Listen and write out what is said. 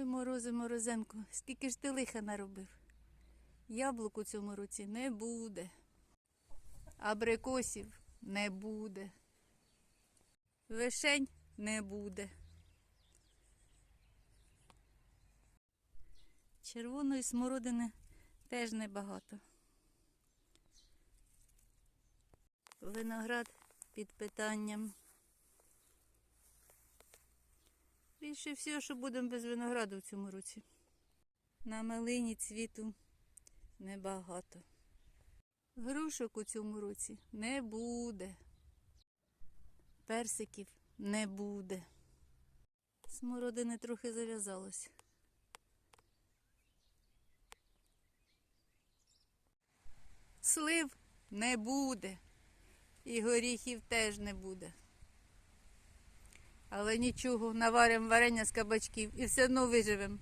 Ой, морози, морозенко, скільки ж ти лиха наробив. Яблук у цьому році не буде. Абрикосів не буде. Вишень не буде. Червоної смородини теж небагато. Виноград під питанням. Більше всього, що будемо без винограду в цьому році. На малині цвіту небагато. Грушок у цьому році не буде. Персиків не буде. Смородини трохи зав'язалось. Слив не буде. І горіхів теж не буде. Але нічого, наваримо варення з кабачків і все одно виживемо.